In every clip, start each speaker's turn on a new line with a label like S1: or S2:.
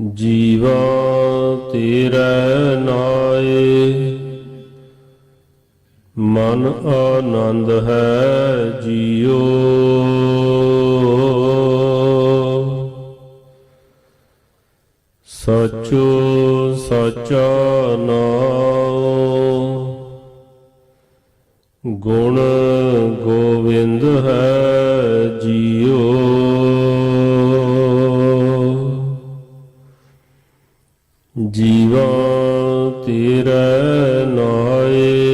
S1: ਜੀਵਾ ਤੇਰੇ ਨਾਏ। ਮਨ ਆਨੰਦ ਹੈ ਜੀਓ। ਸਚੋ ਸਚਾ ਨਾਮ ਗੁਣ ਗੋਵਿੰਦ ਹੈ ਜੀਓ। ਜੀਵਾ ਤੇਰੇ ਨਾਏ।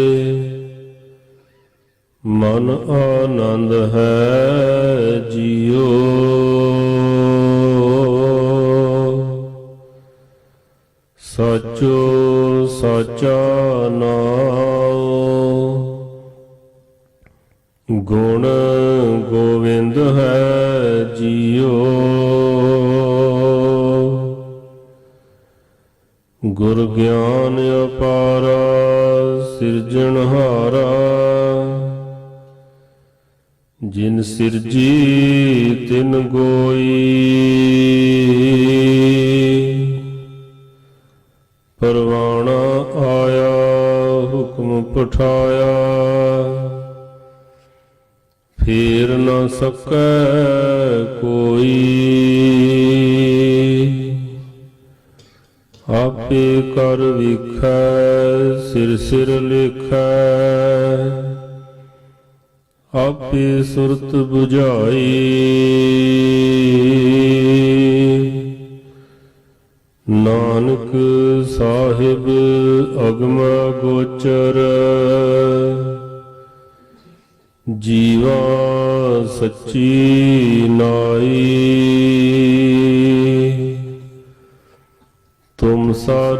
S1: ਮਨ ਆਨੰਦ ਹੈ ਜੀਓ। ਸਚੋ ਸਚਾ ਨਾਮ ਗੁਣ ਗੋਵਿੰਦ ਹੈ ਜੀਓ। ਗੁਰ ਗਿਆਨ ਅਪਾਰਾ ਸਿਰਜਣਹਾਰਾ ਜਿਨ ਸਿਰਜੀ, ਤਿਨ ਗੋਈ। ਪਰਵਾਣਾ ਆਇਆ, ਹੁਕਮ ਪਠਾਇਆ। ਫੇਰ ਨਾ ਸਕੈ ਕੋਈ। ਆਪੇ ਕਰ ਵਿਖੈ, ਸਿਰ ਸਿਰ ਲਿਖੈ। ਆਪੇ ਸੁਰਤ 부ਝਾਈ ਨਾਨਕ ਸਾਹਿਬ ਅਗਮ ਗੋਚਰ। ਜੀਵਾ ਸੱਚੀ ਨਾਈ। ਤੁਮ ਸਰ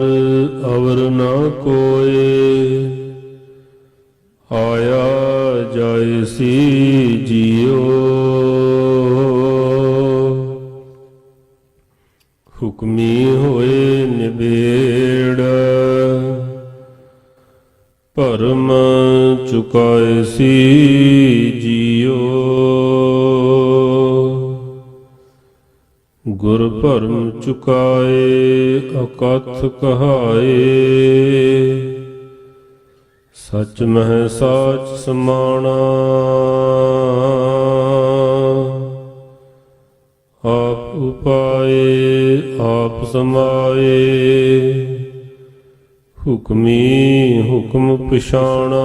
S1: ਅਵਰ ਨਾ ਕੋਏ। ਆਇਆ ਜਾਏ ਸੀ ਜੀਓ। ਹੁਕਮੀ ਹੋਏ ਨਿਬੇੜ। ਭਰਮ ਚੁਕਾਏ ਸੀ ਜੀਓ। ਗੁਰ ਭਰਮ ਚੁਕਾਏ, ਅਕਥ ਕਹਾਏ। ਸਚ ਮਹਿ ਸਾਚ ਸਮਾਣਾ। ਆਪ ਉਪਾਏ, ਆਪ ਸਮਾਏ। ਹੁਕਮੀ ਹੁਕਮ ਪਛਾਣਾ।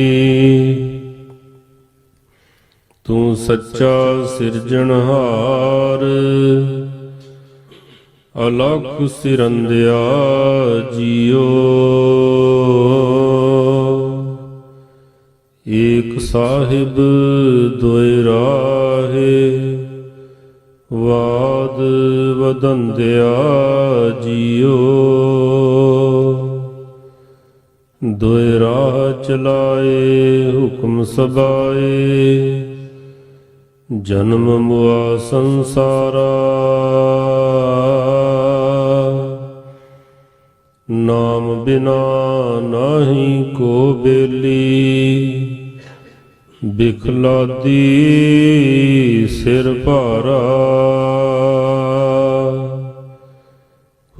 S1: ਤੂੰ ਸੱਚਾ ਸਿਰਜਣਹਾਰ ਅਲਖ ਸਿਰੰਦਿਆ ਜੀਓ। ਏਕ ਸਾਹਿਬ ਦੁਇ ਰਾਹੇ, ਵਾਦ ਵਦੰਦਿਆ ਜੀਓ। ਦੁਇ ਰਾਹ ਚਲਾਏ, ਹੁਕਮ ਸਬਾਏ ਜਨਮ ਮੁਆ ਸੰਸਾਰਾ। ਨਾਮ ਬਿਨਾ ਨਾਹੀ ਕੋ ਬੇਲੀ। ਬਿਖਲਾਦੀ ਸਿਰ ਭਾਰਾ।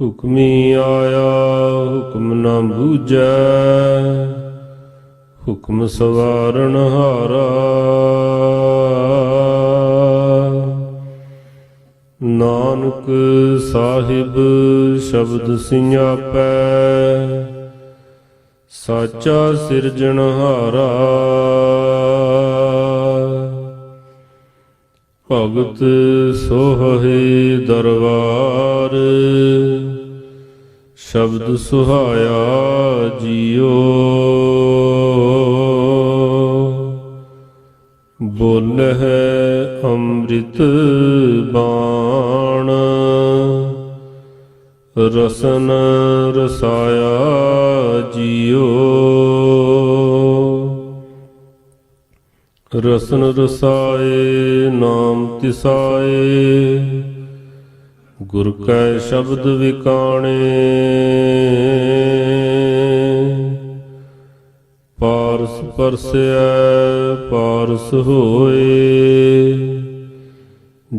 S1: ਹੁਕਮੀ ਆਇਆ, ਹੁਕਮ ਨਾ ਬੂਝੈ। ਹੁਕਮ ਸਵਾਰਨ ਹਾਰਾ। ਨਾਨਕ ਸਾਹਿਬ ਸ਼ਬਦ ਸਿਆਪੈ ਸਾਚਾ ਸਿਰਜਣਹਾਰਾ ਭਗਤ ਸੋਹੇ ਦਰਬਾਰ। ਸ਼ਬਦ ਸੁਹਾਇਆ ਜੀਓ। ਬੋਲ ਹੈ ਅੰਮ੍ਰਿਤ ਬਾਣ। ਰਸਨ ਰਸਾਇਆ ਜੀਓ। ਰਸਨ ਰਸਾਏ ਨਾਮ ਤਿਸਾਏ। ਗੁਰ ਕੈ ਸ਼ਬਦ ਵਿਕਾਣੇ। ਪਾਰਸ ਪਰਸੈ ਪਾਰਸ ਹੋਏ।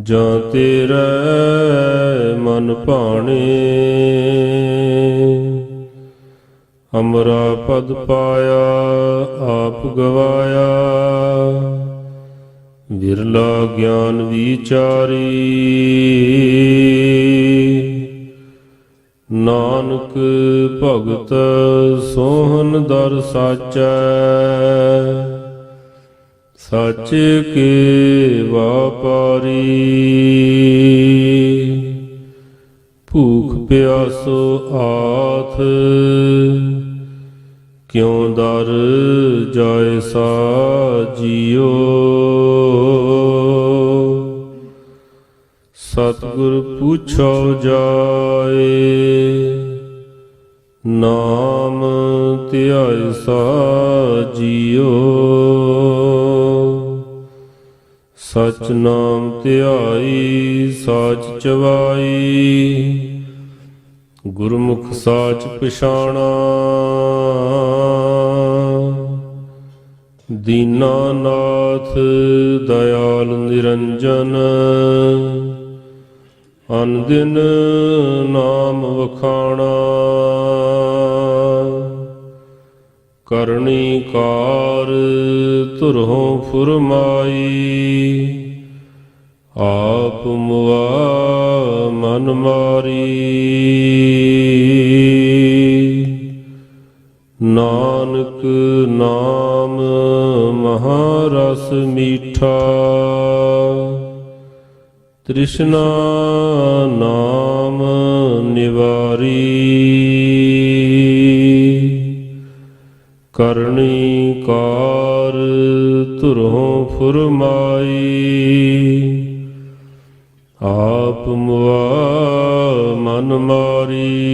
S1: ਜਾਂ ਤੇਰਾ ਮਨ ਭਾਣੇ। ਅਮਰਾ ਪਦ ਪਾਇਆ, ਆਪ ਗਵਾਇਆ। ਵਿਰਲਾ ਗਿਆਨ ਵਿਚਾਰੀ। ਨਾਨਕ ਭਗਤ ਸੋਹਨ ਦਰ ਸਾਚੈ। ਸੱਚ ਕੇ ਵਾਪਾਰੀ ਭੂਖ ਪਿਆਸੋ ਆਥ, ਕਿਉ ਦਰ ਜਾਏ ਸਾ ਜੀਓ ਸਤਿਗੁਰ ਪੁੱਛੋ ਜਾਏ। ਨਾਮ ਧਿਆਏ ਸਾ ਜੀਓ ਸਚ ਨਾਮ ਧਿਆਈ, ਸਾਚ ਚਵਾਈ। ਗੁਰਮੁਖ ਸਾਚ ਪਛਾਣਾ। ਦੀਨਾਨਾਥ ਦਇਆਲ ਨਿਰੰਜਨ। ਅਨਦਿਨ ਨਾਮ ਵਖਾਣਾ। ਕਰਨੀ ਕਾਰ ਧੁਰੋਂ ਫੁਰਮਾਈ। ਆਪ ਮੁਆ ਮਨ ਮਾਰੀ। ਨਾਨਕ ਨਾਮ ਮਹਾਰਸ ਮੀਠਾ। ਤ੍ਰਿਸ਼ਨਾ ਨਾਮ ਨਿਵਾਰੀ। ਕਰਨੀ ਕਾਰ ਧੁਰੋਂ ਫੁਰਮਾਈ। ਆਪ ਮੁਆ ਮਨ ਮਾਰੀ।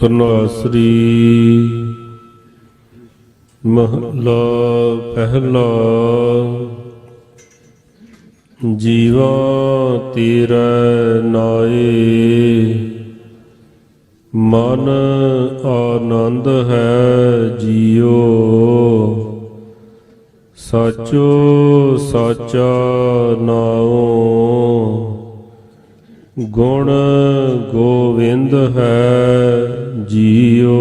S1: ਤਨਾਸਰੀ ਮਹਲਾ ਪਹਿਲਾ। ਜੀਵਾ ਤੇਰਾ ਨਾਏ। ਮਨ ਆਨੰਦ ਹੈ ਜੀਓ। ਸਾਚੋ ਸਾਚਾ ਨਾਉ। ਗੁਣ ਗੋਵਿੰਦ ਹੈ। ਜੀਓ।